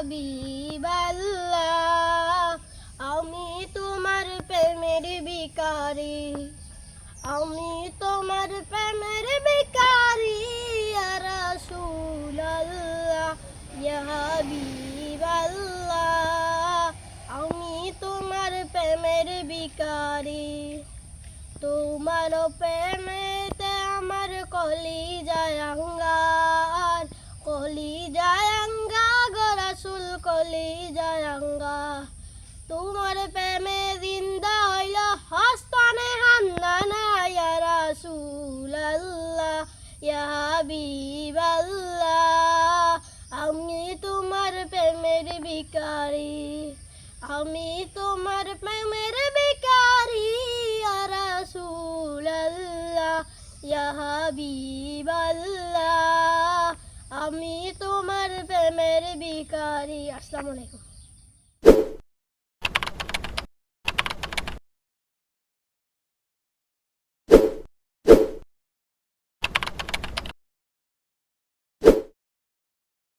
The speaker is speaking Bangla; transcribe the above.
হাবিবাল্লাহ আমি তোমার প্রেমের বিকারি আমি তোমার প্রেমের বিকারি রসুল্লাহ আমি তোমার প্রেমের বিকারি তোমার প্রেমেতে আমার কলি যায় কলি যায় কলি জায়াঙ্গা, তোমার প্রেমে জিন্দা হইল হস্তানে হান্দানা ইয়া রাসূল হাবিবাল্লাহ। আমি তোমার প্রেমের বিকারি আমি তোমার প্রেমের বিকারি ইয়া রাসূল আল্লাহ ইয়া আমি তোমার প্রেমের বিকারি আসসালামু আলাইকুম